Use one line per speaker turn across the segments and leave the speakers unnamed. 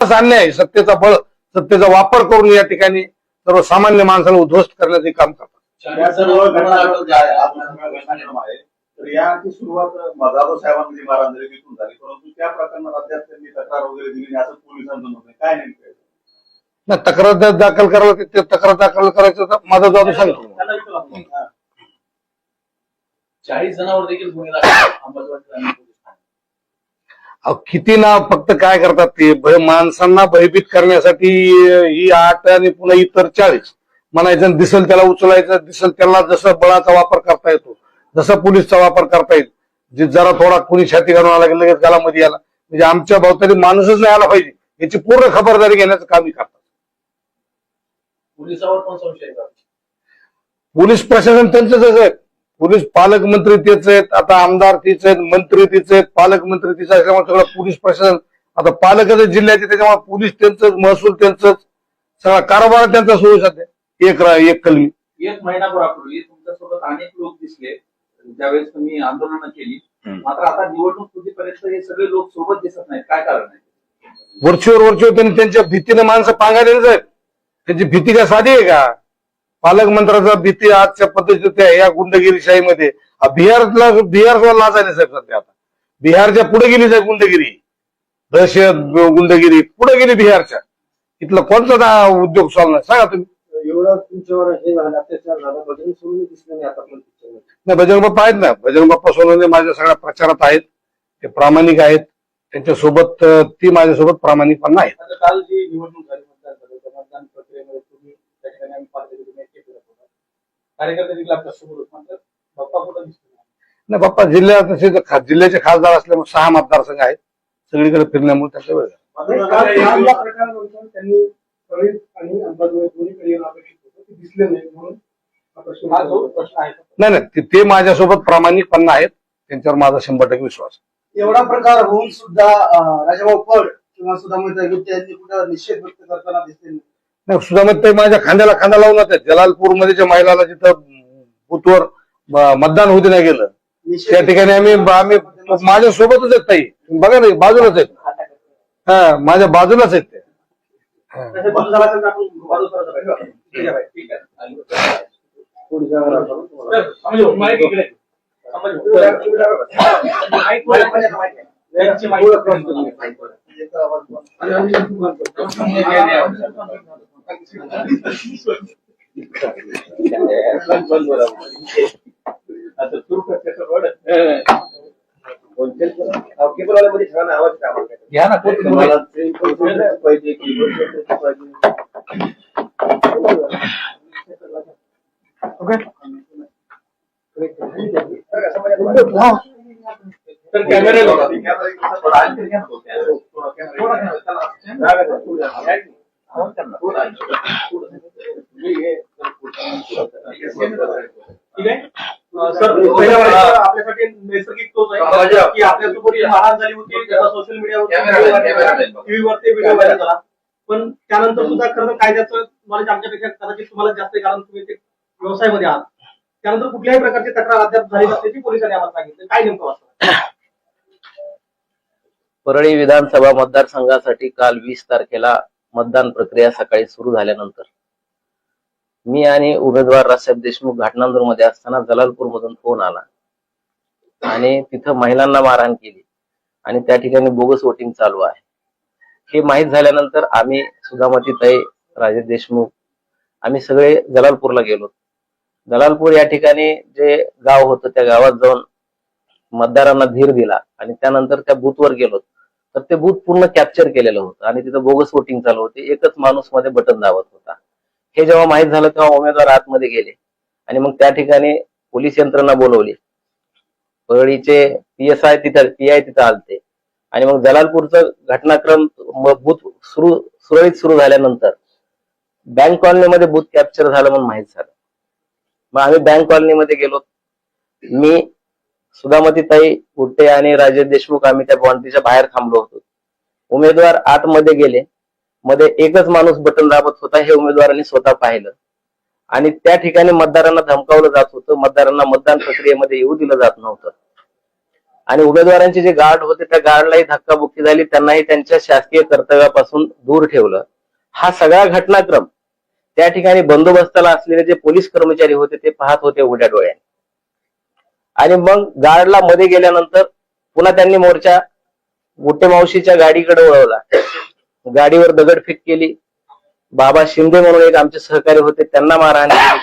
आहे. सत्तेचा बळ सत्तेचा वापर करून या ठिकाणी सर्व सामान्य माणसाला उद्ध्वस्त करण्याचे काम करतात
या हा सुरुवात जाधव साहेबांनी बारांदरीतून झाली परंतु त्या प्रकरणात अद्याप त्यांनी तक्रार वगैरे दिली नाही असं पोलिसांचं आहे काय नेमकं आहे?
ना तक्रार दाखल ते तक्रार दाखल करायचं तर माझा जबाब सांगतो.
हा. चाळीस जणांवर देखील गुन्हे दाखल आहेत. अंमलबजावणी आणि पोलीस ठाणे.
अहो, किती ना फक्त काय करतात ते? भय माणसांना भयभीत करण्यासाठी ही आठ आणि पुन्हा इतर चाळीस. म्हणायचं दिसल त्याला उचलायचं दिसल त्याला जसं बळाचा वापर करता येतो जसं पोलीसचा वापर करता येईल. जे जरा थोडा कुणी छाती घालून आला की लगेच त्याला मध्ये आला म्हणजे आमच्या भोवताली माणूसच नाही आला पाहिजे. याची पूर्ण खबरदारी घेण्याचं कामही करतात.
पोलिसावर पण संशय?
पोलीस प्रशासन त्यांचंच आहे. पोलीस पालकमंत्री तेच आहेत आता आमदार तीच आहेत मंत्री तीच आहेत पालकमंत्री तीच आहेत त्यामुळे सगळं पोलीस प्रशासन आता पालकच जिल्ह्याचे त्याच्यामुळे पोलीस त्यांचंच महसूल त्यांचंच सगळा कारभार त्यांचा सुरू सध्या. एक रा- एक कलमी.
एक महिनाभरापूर्वी तुमच्यासोबत अनेक लोक दिसले ज्यावेळेस तुम्ही आंदोलनं केली. मात्र आता निवडणूक तुझीपर्यंत हे सगळे लोक सोबत दिसत नाहीत. काय कारण आहे?
वरचीवर वरचीवर त्यांनी त्यांच्या भीतीने माणसं पांगायलेच आहेत. त्यांची भीती काय साधी आहे का? पालकमंत्र्याचा भीती आजच्या पद्धतीच्या त्या या गुंडगिरीशाहीमध्ये. बिहारला बिहार सुद्धा लाजायला साहेब सध्या आता. बिहारच्या पुढे गेली साहेब गुंडगिरी. दहशत गुंडगिरी. पुढे गेली बिहारच्या. इथलं कोणता उद्योग चालणार सांगा तुम्ही.
एवढं तुमच्यावर हे बजरंग नाही
बाप्पा आहेत ना. बजरंग बाप्पा सोनवणे माझ्या सगळ्या प्रचारात आहेत. ते प्रामाणिक आहेत. त्यांच्यासोबत ती माझ्यासोबत प्रामाणिकपणा आहेत
आता काल जी निवडणूक झाली मतदान झालं त्या मतदान प्रक्रियेमध्ये तुम्ही त्या ठिकाणी आम्ही पाहिलं की तुम्ही एकटे फिरत होता कार्यकर्ते देखील आपल्यासोबत होते मात्र बाप्पा कुठं दिसतो नाही.
नाही बाप्पा जिल्ह्यात तसे तर खा- जिल्ह्याचे खासदार असल्यामुळे सहा मतदारसंघ आहेत सगळीकडे फिरण्यामुळे त्यांचा वेळ झाला.
त्यांनी आणि अंबाजोगाई अपेक्षित होतं ते दिसले नाही म्हणून हा प्रश्न
हा जो प्रश्न आहे
नाही नाही ते- ते माझ्यासोबत प्रामाणिकपणा आहेत त्यांच्यावर माझा शंभर टक्के विश्वास आहे.
एवढा प्रकार होऊन सुद्धा अं, राजाभाऊ फड किंवा सुधामय गुप्ते यांनी कुठं निषेध व्यक्त करताना दिसले नाही.
नाही सुधामत ते माझ्या खांद्याला खांदा लावून आहेत जलालपूरमध्ये ज्या महिलाला जिथं बूथवर मतदान होते नाही गेलं त्या ठिकाणी आम्ही आम्ही माझ्या सोबतच आहेत ताई. तुम्ही बघा ना बाजूलाच आहेत. हा माझ्या बाजूलाच आहेत ते.
आता सुरू करते
मध्ये छान आवाज़ कामा
घ्या ना
तुम्हाला पाहिजे की पाहिजे
तर कॅमेरे लावा. ठीक आहे? अं, सर पहिल्या वेळेस आपल्यासाठी नैसर्गिक तोच आहे. की आपल्यासोबत जी महान झाली होती त्याचा सोशल मीडियावर टीव्हीवरती व्हिडिओ व्हायरल झाला पण त्यानंतर सुद्धा खरं कायद्याचं नॉलेज आमच्यापेक्षा कदाचित तुम्हाला जास्त आहे कारण तुम्ही ते व्यवसायामध्ये आहात. त्यानंतर कुठल्याही प्रकारची तक्रार अद्याप झाली नसल्याची पोलिसांनी आम्हाला सांगितलं. काय नेमकं वाटतं
परळी विधानसभा मतदारसंघासाठी काल वीस तारखेला मतदान प्रक्रिया सकाळी सुरू झाल्यानंतर. मी आणि उमेदवार राजसाहेब देशमुख घाटनांदूरमध्ये असताना जलालपूर मधून फोन आला. आणि तिथं महिलांना मारहाण केली. आणि त्या ठिकाणी बोगस वोटिंग चालू आहे. हे माहीत झाल्यानंतर आम्ही सुधामती ताई राजेश देशमुख आम्ही सगळे जलालपूरला गेलो. जलालपूर या ठिकाणी जे गाव होतं त्या गावात जाऊन मतदारांना धीर दिला. आणि त्यानंतर त्या बूथवर गेलो. तर ते बूथ पूर्ण कॅप्चर केलेलं होतं. आणि तिथं बोगस वोटिंग चालू होते. एकच माणूसमध्ये बटन दाबत होता. हे जेव्हा माहीत झालं तेव्हा उमेदवार आतमध्ये गेले. आणि मग त्या ठिकाणी पोलीस यंत्रणा बोलवली. परळीचे पी एस आय तिथं पी आय तिथं आलते. आणि मग जलालपूरचा घटनाक्रम म- बूथ सुरू सुरळीत सुरू झाल्यानंतर बँक कॉलनीमध्ये बूथ कॅप्चर झालं म्हणून माहीत झालं. मग आम्ही बँक कॉलनीमध्ये गेलो. मी सुधामती ताई गुट्टे आणि राजेश देशमुख आम्ही त्या बाउंड्रीच्या बाहेर थांबलो होतो. उमेदवार आतमध्ये गेले. मध्ये एकच माणूस बटन दाबत होता हे उमेदवारांनी स्वतः पाहिलं. आणि त्या ठिकाणी मतदारांना धमकावलं जात होतं. मतदारांना मतदान प्रक्रियेमध्ये येऊ दिलं जात नव्हतं. आणि उमेदवारांचे जे गार्ड होते त्या गार्डलाही धक्काबुक्की झाली. त्यांनाही त्यांच्या शासकीय कर्तव्यापासून दूर ठेवलं. हा सगळा घटनाक्रम त्या ठिकाणी बंदोबस्ताला असलेले जे पोलीस कर्मचारी होते ते पाहत होते उघड्या डोळ्याने. आणि मग गार्डला मध्ये गेल्यानंतर पुन्हा त्यांनी मोर्चा गुट्टे मावशीच्या गाडीकडे वळवला. गाडीवर दगडफेक केली. बाबा शिंदे म्हणून एक आमचे सहकारी होते त्यांना मारहाण केली.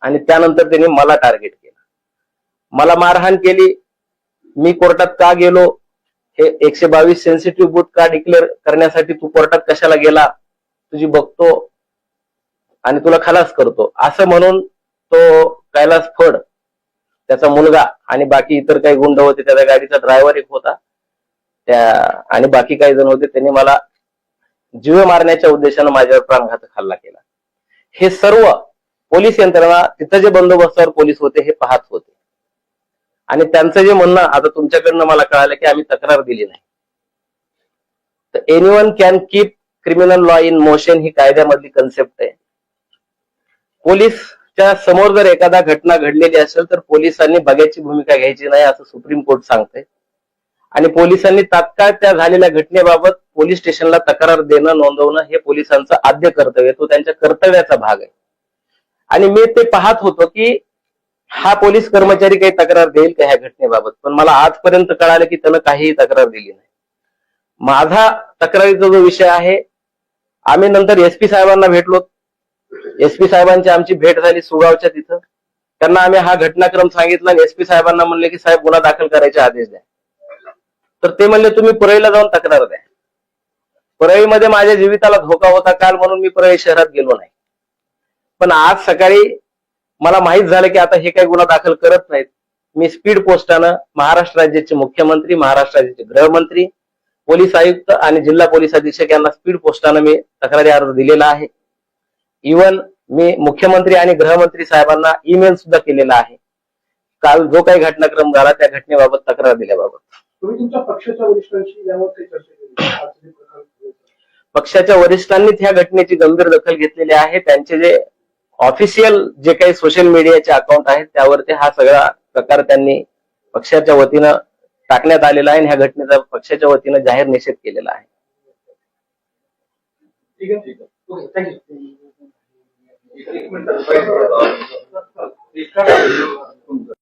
आणि त्यानंतर त्यांनी मला टार्गेट केलं. मला मारहाण केली. मी कोर्टात का गेलो? हे एकशे बावीस सेन्सिटिव्ह बूथ का डिक्लेअर करण्यासाठी तू कोर्टात कशाला गेला? तुझी बघतो. आणि तुला खलास करतो. असं म्हणून तो कैलास फड त्याचा मुलगा आणि बाकी इतर काही गुंड होते त्याच्या गाडीचा ड्रायव्हर एक होता. त्या आणि बाकी काही जण होते त्यांनी मला जीव मारण्याच्या उद्देशानं माझ्यावर प्राणघातक हल्ला केला. हे सर्व पोलीस यंत्रणा तिथं जे बंदोबस्तावर पोलीस होते हे पाहत होते. आणि त्यांचं जे म्हणणं आता तुमच्याकडनं मला कळालं की आम्ही तक्रार दिली नाही. तर anyone can keep criminal law in motion ही कायद्यामधली कन्सेप्ट आहे. पोलीस च्या समोर जर एखादा घटना घडलेली असेल तर पोलिसांनी बघायची भूमिका घ्यायची नाही असं सुप्रीम कोर्ट सांगते आणि पोलिसांनी तात्काळ त्या झालेल्या घटनेबाबत पोलीस स्टेशनला तक्रार देणं नोंदवणं हे पोलिसांचं आद्य कर्तव्य तो त्यांच्या कर्तव्याचा भाग आहे. आणि मी ते पाहत होतो की हा पोलीस कर्मचारी काही तक्रार देईल का ह्या घटनेबाबत? पण मला आजपर्यंत कळालं की त्यानं काहीही तक्रार दिली नाही. माझा तक्रारीचा जो विषय आहे आम्ही नंतर एसपी साहेबांना भेटलो एसपी साहेबांची आमची भेट झाली सुगावच्या तिथं. त्यांना आम्ही हा घटनाक्रम सांगितला आणि एसपी साहेबांना म्हणले की साहेब गुन्हा दाखल करायचे आदेश द्या. तर ते म्हणले तुम्ही परळीला जाऊन तक्रार द्या. परळीमध्ये माझ्या जीविताला धोका होता. काल म्हणून मी परळी शहरात गेलो नाही. पण आज सकाळी मला माहीत झालं की आता हे काही गुन्हा दाखल करत नाहीत. मी स्पीड पोस्टानं महाराष्ट्र राज्याचे मुख्यमंत्री महाराष्ट्र राज्याचे गृहमंत्री पोलीस आयुक्त आणि जिल्हा पोलीस अधीक्षक यांना स्पीड पोस्टानं मी तक्रारी अर्ज दिलेला आहे. इवन मी मुख्यमंत्री आणि गृहमंत्री साहेबांना ईमेल सुद्धा केलेला आहे. काल जो काही घटनाक्रम झाला त्या घटनेबाबत तक्रार दिल्याबाबत.
पक्षाच्या
वरिष्ठांनीच ह्या घटनेची गंभीर दखल घेतलेली आहे. त्यांचे जे ऑफिशियल जे काही सोशल मीडियाचे अकाउंट आहेत त्यावरती हा सगळा प्रकार त्यांनी पक्षाच्या वतीनं टाकण्यात आलेला आहे आणि ह्या घटनेचा पक्षाच्या वतीनं जाहीर निषेध केलेला आहे.
ठीक आहे y que me
interesa es